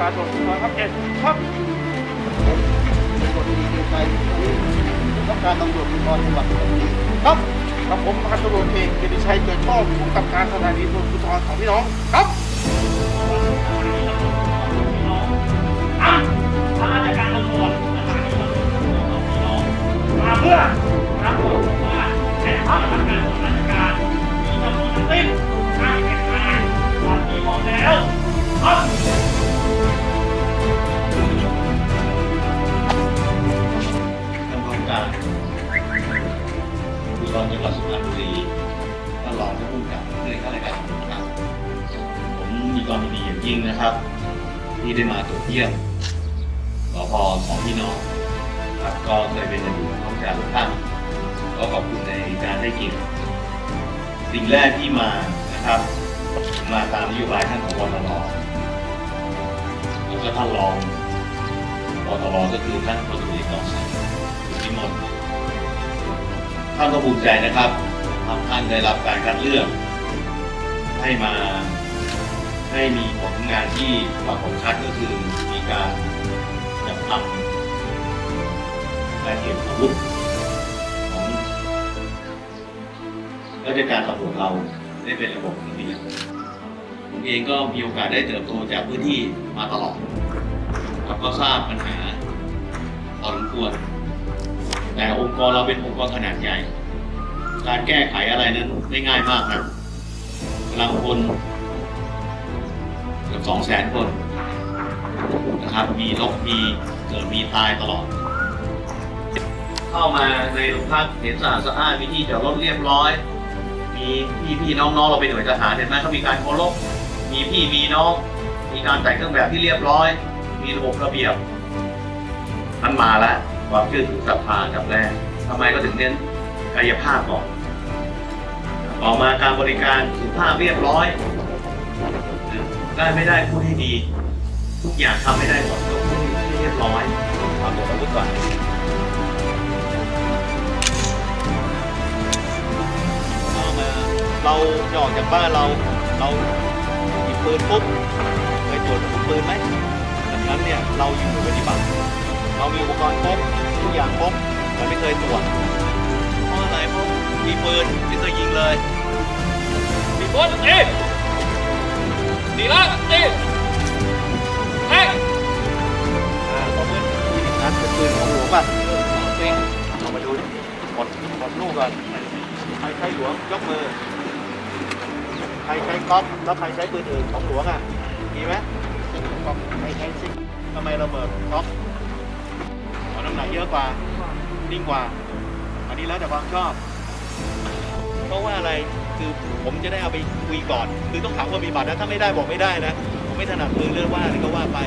ฝาตรวจครับเจ็ดครับตรวจดีดีใจต้องการตำรวจภูธรจังหวัดชลบุรีครับกับผมพันตำรวจเอกเกียรติชัยเกิดข้อผู้กับการสถานีตำรวจภูธรของพี่น้องครับอะทางราชการตำรวจสถานีตำรวจของพี่น้องมาเพื่อ ได้มาตรวจเยี่ยมสพสองพี่น้องครับก็เคยเป็นอดีตข้าราชการท่านก็ขอบคุณในการให้เกียรติสิ่งแรกที่มานะครับ มาตามนโยบายท่านของวทรแล้วก็ท่านรองปตรก็คือท่านพลตรีกองศักดิ์สุทธิมนท่านก็ภูมิใจนะครับทำท่านได้รับการคัดเลือกให้มา ให้มีผลงานที่ปรากฏชัดก็คือมีการจับทำการเก็บอาวุธของราชการตำรวจเราได้เป็นระบบระเบียบผมเองก็มีโอกาสได้เติบโตจากพื้นที่มาตลอดครับก็ทราบปัญหาพอสมควร แต่องค์กรเราเป็นองค์กรขนาดใหญ่ การแก้ไขอะไรนั้นไม่ง่ายมากนะกำลังคน กือบสองแสนคนนะครับ มีลบมีเกิดมีตายตลอด เข้ามาในโรงพักเห็นสะอาดสะอานมีที่จอดรถเรียบร้อย มีพี่พี่น้องๆเราเป็นหน่วยทหารเห็นไหมเขามีการเคารพมีพี่มีน้อง มีการแต่งเครื่องแบบที่เรียบร้อย มีระบบระเบียบมันมาแล้วความเชื่อถือศรัทธากับแรกทำไมก็ถึงเน้นกายภาพก่อนต่อมาการบริการสุภาพเรียบร้อย ได้ไม่ได้พูดให้ดี ทุกอย่างทำไม่ได้หมดต้องพูดให้เรียบร้อยทำตัวอาวุธก่อนเอามาเราจะออกจากบ้านเรา เราหยิบปืนปุ๊บเคยตรวจอาวุธปืนไหมดังนั้นเนี่ยเราอยู่ปฏิบัติเรามีอุปกรณ์ครบทุกอย่างครบแต่ไม่เคยตรวจเพราะอะไรเพราะมีปืนไม่เคยยิงเลยมีบอลเอ๊ดี ยกมือ ใครใช้ก๊อฟแล้วใครใช้ปืนอื่นของหลวงอะ มีไหมก๊อฟใครใช้ซิกทำไมเราเบิดก๊อฟเอาน้ำหนักเยอะกว่า นิ่งกว่า อันนี้แล้วแต่ความชอบ เพราะว่าอะไร คือผมจะได้เอาไปคุยก่อน คือต้องถามว่ามีบัตรนะ ถ้าไม่ได้บอกไม่ได้นะ ผมไม่ถนัดมือเรื่องว่าอะไรก็ว่าไป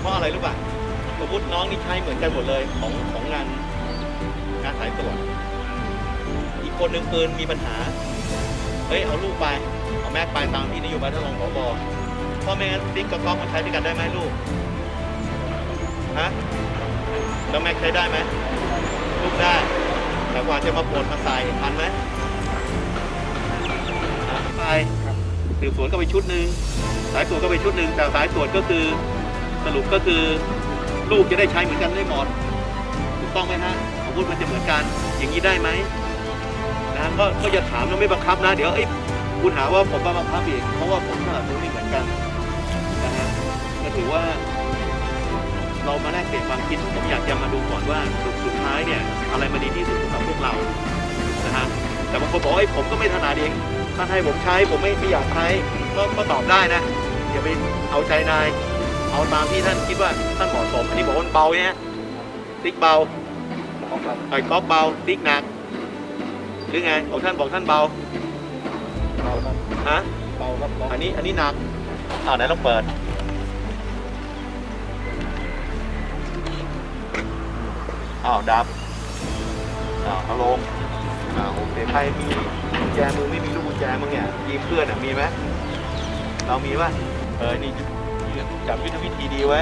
เพราะอะไรรู้ป่ะสมมติน้องนี่ใช้เหมือนกันหมดเลยของของงานงานสายตรวจ คนหนึ่งปืนมีปัญหา เฮ้ยเอาลูกไป เอาแม็กไปตามที่นโยบายท่านรองผบพ่อแม่งั้นติ๊กกับก๊อฟมันใช้ด้วยกันได้ไหมลูก ฮะ แล้วแม็กใช้ได้ไหมลูกได้ แต่กว่าจะมาปลดมาใส่ทันไหมไปสืบสวนก็ไปชุดหนึ่งสายตรวจก็ไปชุดหนึ่งแต่สายตรวจก็คือสรุปก็คือลูกจะได้ใช้เหมือนกันได้หมดถูกต้องไหมฮะอาวุธมันจะเหมือนกันอย่างนี้ได้ไหม นะก็ก็อย่าถามแล้วไม่บังคับนะ เดี๋ยวเอ้ยคุณหาว่าผมมาบังคับอีกเพราะว่าผมสนับสนุนไม่เหมือนกันนะฮะก็ถือว่า เรามาแลกเปลี่ยนความคิดผมอยากจะมาดูก่อนว่าสุดสุดท้ายเนี่ยอะไรมันดีที่สุดสำหรับพวกเรานะฮะแต่บางคนบอกว่าเอ้ยผมก็ไม่ถนัดเองท่านให้ผมใช้ผมไม่ไม่อยากใช้ก็ก็ตอบได้นะอย่าไปเอาใจนาย เอาตามที่ท่านคิดว่าท่านเหมาะสมอันนี้บอกว่ามันเบาเนี่ยติ๊กเบาไอ้ก๊อกเบาติ๊กหนัก หรือไงของท่านบอกท่านเบาเบาครับฮะเบาครับเบาอันนี้อันนี้หนักอ่าไหนลองเปิดอ้าวดับอ้าวเอาลงอ้าวโอเคใครมีกุญแจมือไม่มีลูกกุญแจมึงเนี่ยยืมเพื่อนอะมีไหมเรามีป่ะเออนี่จับยุทธวิธีดีไว้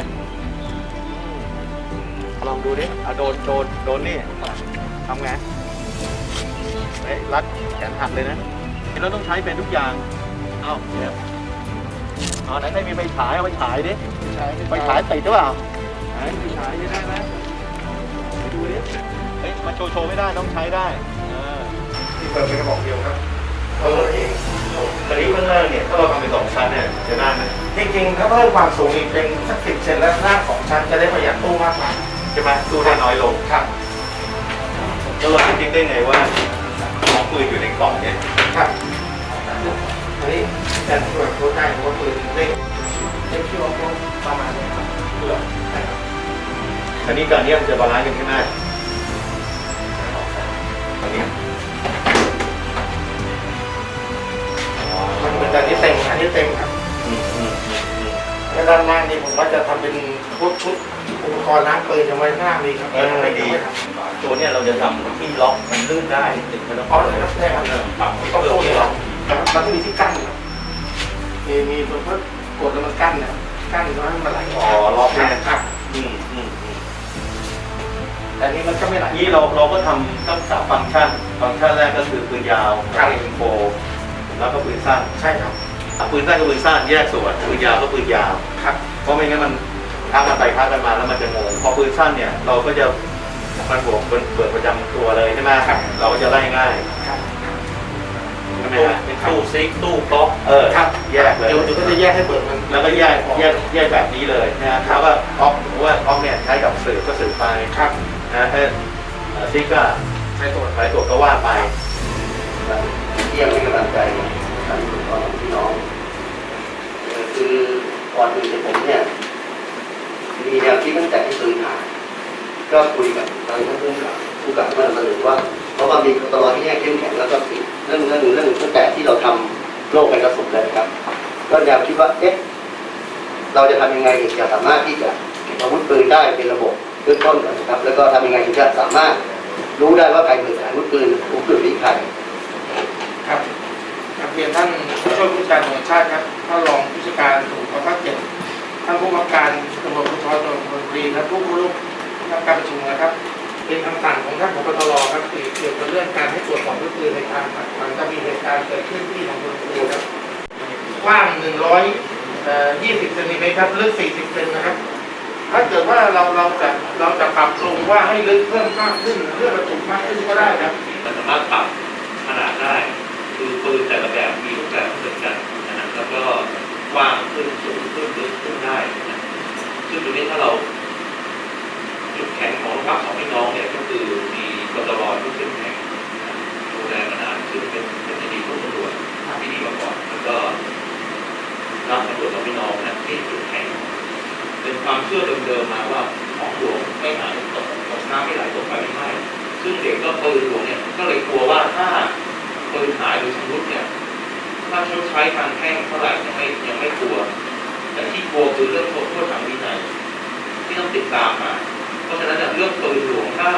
ลองดูดิอะโดนโดนโดนนี่ทำไง เฮ้ยรัดแขนหักเลยนะเราต้องใช้เป็นทุกอย่าง เอ้าเนี่ยเอาไหนใครมีไฟฉายเอาไปฉายดิใช้ไฟฉายติดหรือเปล่าไหนไฟฉายจะได้ไหมไปดูดิเฮ้ยมันโชว์โชว์ไม่ได้ต้องใช้ได้เออที่เปิดเป็นกระบอกเดียวครับเออเองตอนนี้ข้างล่างเนี่ยถ้าเราทำเป็นสองชั้นเนี่ยจะได้ไหมจริงๆถ้าเพิ่มความสูงอีกเป็นสักสิบเซนแล้วหน้าของชั้นจะได้ประหยัดตู้มากกว่าใช่ไหมตู้ได้น้อยลงครับ แล้วเราจะคิดได้ไงว่าของปืนอยู่ในกล่องเนี่ยครับอันนี้แต่ตรวจรู้ได้เพราะว่าปืนเล็กเล็กที่ว่าประมาณนี้ครับเพื่อใช่ครับอันนี้การเนี้ยมันจะบาลานซ์กันใช่ไหมอันนี้มันเหมือนแต่นี้เต็มอันนี้เต็มครับแล้วด้านล่างนี่ผมว่าจะทำเป็นพวกชุดอุปกรณ์ล้างปืนจะไว้หน้ามีครับเออไม่ดี ตัวเนี้ยเราจะทำที่ล็อกมันลื่นได้ถึงไม่ต้องอ๋อเลยครับใช่ครับเออปรับต้องเพิ่มตู้ที่นี่หรล็อกมันต้องมีที่กั้นครับมีมีตัวเพื่อกดแล้วมันกั้นนะกั้นไว้ให้มันไหลอ๋อล็อกแน่ครับอืมอืมอืมแต่นี้มันก็ไม่ไหลนี่เราเราก็ทำตั้งสามฟังก์ชันฟังก์ชันแรกก็คือปืนยาวครับปืนโฟแล้วก็ปืนสั้นใช่ครับปืนสั้นกับปืนสั้นแยกส่วนปืนยาวก็ปืนยาวครับเพราะไม่งั้นมันท้ากันไปท้ากันมาแล้วมันจะงงพอปืนสั้นเนี่ยเราก็จะ มันบวกเป็นเบิดประจำตัวเลยใช่ไหมครับ เราก็จะไล่ง่ายครับใช่ไหมฮะเป็นตู้ซิกตู้ก๊อกเออครับแยกเลยเดี๋ยวเดี๋ยวก็จะแยกให้เปิดมันแล้วก็แยกแยกแยกแบบนี้เลยนะฮะแล้วก็ออกหรือว่าออกเนี่ยใช้กับสื่อก็สื่อไปครับนะถ้าเออซิกก็ใช้ตัวสายตรวจก็ว่าไปเยี่ยมให้กำลังใจท่านผู้ปกครองพี่น้องคือก่อนอื่นเนี่ยผมเนี่ยมีแนวคิดตั้งแต่ที่ปืนหา ก็คุยกับทางท่านผู้กับผู้กับเมื่อมาเลยว่าเพราะว่ามีตลอดที่แยกเข้มแข็งแล้วก็ติดเรื่องเรื่องเรื่องตั้งแต่ที่เราทำโรคกันกระสุนเลยครับ ก็แนวคิดว่าเอ๊ะเราจะทำยังไงถึงจะสามารถที่จะเก็บอาวุธปืนได้เป็นระบบเบื้องต้นก่อนะครับ แล้วก็ทำยังไงถึงจะสามารถรู้ได้ว่าใครเปิดอาวุธปืนอาวุธปืนที่ใครครับครับเรียนท่านผู้ช่วยผู้การตำรวจชาติครับท่านรองผู้จัดการตำรวจภาคเจ็ดท่านผู้บังคับการตำรวจภูธรจังหวัดชลบุรีและผู้ร่วม ทำการประชุมนะครับ เป็นคำสั่งของท่านผบตรครับเกี่ยวกับเรื่องการให้ตรวจสอบอาวุธปืนในทางหลังจากมีเหตุการณ์เกิดขึ้นที่หนองบัวลำพูครับกว้าง120เซนติเมตรครับลึก40เซนนะครับ ถ้าเกิดว่าเราเราจะเราจะปรับปรุงว่าให้ลึกเพิ่มมากขึ้นเพื่อบรรจุมากขึ้นก็ได้ครับมันสามารถปรับขนาดได้ คือปืนแต่ละแบบมีรูปแบบเหมือนกันนะฮะแล้วก็กว้างขึ้นสูงขึ้นลึกขึ้นได้นะซึ่งตรงนี้ถ้าเรา จุดแข็งของพรรคของพี่น้องเนี่ยก็คือมีกตรที่เข้มแข็งดูแลมานานซึ่งเป็นเป็นอดีตผู้ตำรวจที่ดีมาก่อนแล้วก็รับตำรวจของพี่น้องนะที่จุดแข็งเป็นความเชื่อเดิมๆมาว่าของหลวงไม่หายตกตกน้ำไม่ไหลตกไฟไม่ไหม้ซึ่งเด็กก็ปืนหลวงเนี่ยก็เลยกลัวว่าถ้าปืนหายหรือชำรุดเนี่ยถ้าชดใช้ทางแพ่งเท่าไหร่ยังไม่ยังไม่กลัว แต่ที่กลัวคือเรื่องโทษทางวินัยที่ต้องติดตามมา เพราะฉะนั้นเรื่องปืนหลวงถ้า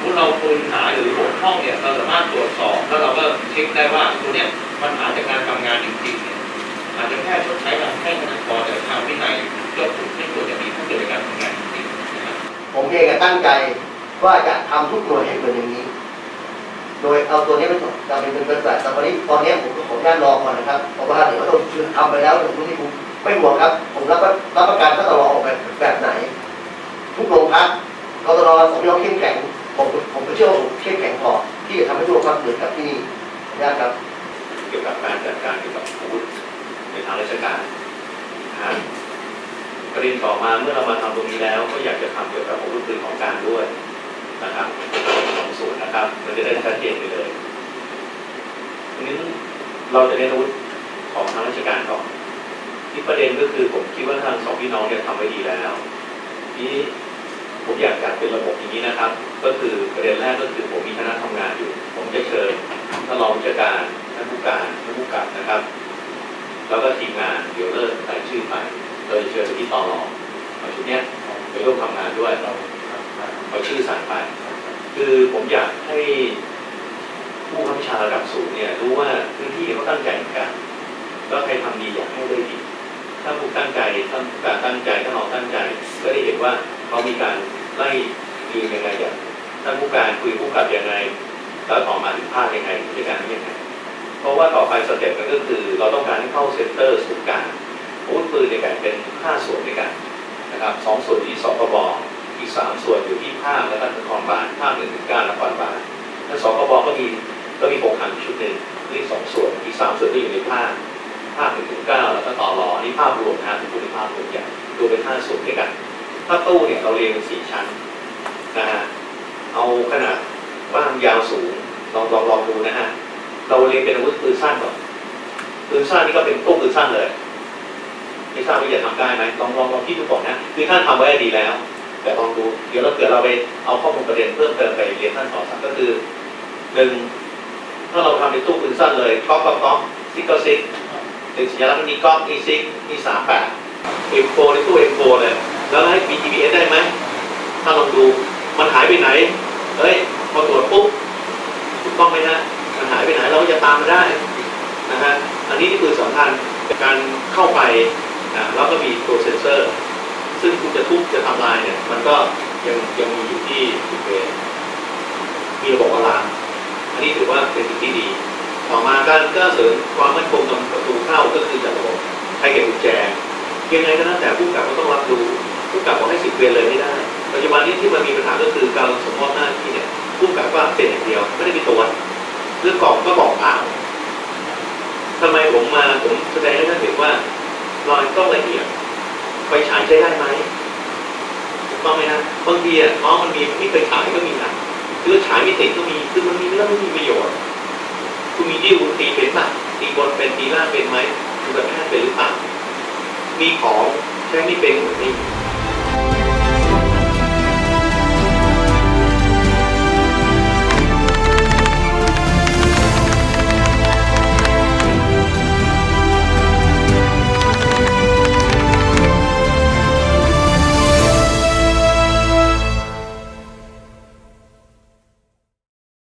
พวกเราปืนหาหรือบกพร่องเนี่ยเราสามารถตรวจสอบแล้วเราก็เช็คได้ว่าตัวเนี้ยมันหาจากการทำงานจริงๆเนี่ยอาจจะแค่ชดใช้ทางแพ่งเท่านั้นพอแต่ทางวินัยก็ถูกไม่ควรจะมีถ้เกิดในการทำงานจริงๆผมเองก็ตั้งใจว่าจะทำทุกหน่วยให้เป็นอย่างนี้ โดยเอาตัวนี้ไปจะเป็นเป็นแบบแต่ตอนนี้ตอนนี้ผมก็ขออนุญาตรอก่อนนะครับเพราะว่าเดี๋ยวต้องทำไปแล้วเดี๋ยวทุกที่ผมไม่ห่วงครับ ผมรับรับประกันถ้าตลอออกแบบแบบไหน ทุกโรงพักกตรสมยอเข้มแข็งผมผมก็เชื่อว่าผมเข้มแข็งพอที่จะทำให้ทุกโรงพักเหมือนกับที่นี่นุญาตครับเกี่ยวกับการจัดการเกี่ยวกับอาวุธในทางราชการประเด็นต่อมาเมื่อเรามาทำตรงนี้แล้ว ก็อยากจะทำเกี่ยวกับอาวุธปืนของกลารด้วยนะครับสองส่วนนะครับ มันจะได้ชัดเจนไปเลยทีนี้เราจะเน้นอาวุธของทางราชการก่อนที่ประเด็นก็คือผมคิดว่าทางสองพี่น้องเนี่ยทำไว้ดีแล้ว ทีนี้ ผมอยากจัดเป็นระบบอย่างนี้นะครับ ก็คือประเด็นแรกก็คือผมมีคณะทำงานอยู่ ผมจะเชิญท่านรองผู้จัดการท่านผู้การท่านผู้กับนะครับ แล้วก็ทีมงานเดี๋ยวเริ่มรายชื่อไปโดยเชิญไปที่ตอรอเอาชุดเนี้ยไปร่วมทำงานด้วยเอาชื่อสั่งไป คือผมอยากให้ผู้ข้าราชการระดับสูงเนี่ยรู้ว่าพื้นที่เขาตั้งใจเหมือนกันแล้วใครทำดีอยากให้ได้ดี ถ้าผู้ตั้งใจท่าผู้การตั้งใจท่านรองตั้งใจ ก็ได้เห็นว่า เขามีการไล่ดียังไงอย่างท่านผู้การคุยผู้กับยังไงแล้วต่อมาถึงภาคยังไงผู้จัดการยังไงเพราะว่าต่อไปสเต็ปมันก็คือ เราต้องการให้เข้าเซ็นเตอร์ศูนย์กลางอาวุธปืนเนี่ยแบ่งเป็น 5 ส่วนด้วยกันนะครับสองส่วนที่สปบอีกสามส่วนอยู่ที่ภาคและนครบาลภาคหนึ่งถึงเก้านครบาลแล้วสกบก็มีก็มีโครงการอีกชุดหนึ่งนี่สองส่วนอีกสามส่วนที่อยู่ในภาคภาคหนึ่งถึงเก้าแล้วก็ต่อรอนี่ภาพรวมนะฮะที่พูดในภาพรวมใหญ่ดูเป็นห้าส่วนด้วยกัน ถ้าตู้เนี่ยเราเรียงเป็นสี่ชั้นนะฮะเอาขนาดกว้างยาวสูงลองลองลองดูนะฮะเราเรียงเป็นอาวุธปืนสั้นก่อนปืนสั้นนี่ก็เป็นตู้ปืนสั้นเลยไม่ทราบว่าจะทำได้ไหมลองลองลองคิดดูก่อนนะคือท่านทำไว้ดีแล้ว แต่ลองดูเดี๋ยวเราเกิดเราไปเอาข้อมูลประเด็นเพิ่มเติมไปเรียนท่านต่อสักก็คือหนึ่งถ้าเราทำเป็นตู้ปืนสั้นเลยก๊อกก๊อกก๊อกซิกก็ซิกหนึ่งสัญลักษณ์มีก๊อกมีซิกมีสามแปดเอ็มโฟในตู้เอ็มโฟเลย แล้วให้ BTBS ได้ไหมถ้าลองดูมันหายไปไหนเฮ้ยพอตรวจปุ๊บถูกต้องไหมฮะมันหายไปไหนเราก็จะตามมาได้นะฮะอันนี้นี่คือสำคัญการเข้าไปนะแล้วก็มีตัวเซนเซอร์ ซึ่งคุณจะทุบจะทำลายเนี่ยมันก็ยังยังมีอยู่ที่บริเวมีระบบอลามอันนี้ถือว่าเป็นสิ่งที่ดี ต่อมาการก็เสริมความมั่นคงตรงประตูเข้าก็คือจากระบบให้เก็บกุญแจยังไงก็แล้วแต่ผู้กำกับก็ต้องรับรู้ ผู้กับบอกให้สิบเวรเลยไม่ได้ ปัจจุบันนี้ที่มันมีปัญหาก็คือการสมมติหน้าที่เนี่ยผู้กับก็เป็นอย่างเดียวไม่ได้มีตัวเรื่องกล่องก็บอกเปล่าทำไมผมมาผมแสดงให้ท่านเห็นว่ารอยต้องละเอียดไฟฉายใช้ได้ไหมถูกต้องไหมนะบางทีอะอ๋อมันมีไม่เคยฉายก็มีนะคือฉายไม่ติดก็มีคือมันมีแล้วไม่มีประโยชน์คุณมีดิ้วตีเป็นป่ะตีบนเป็นตีล่างเป็นไหมคุณแบบแพทย์เป็นหรือเปล่ามีของใช้ไม่เป็นก็มี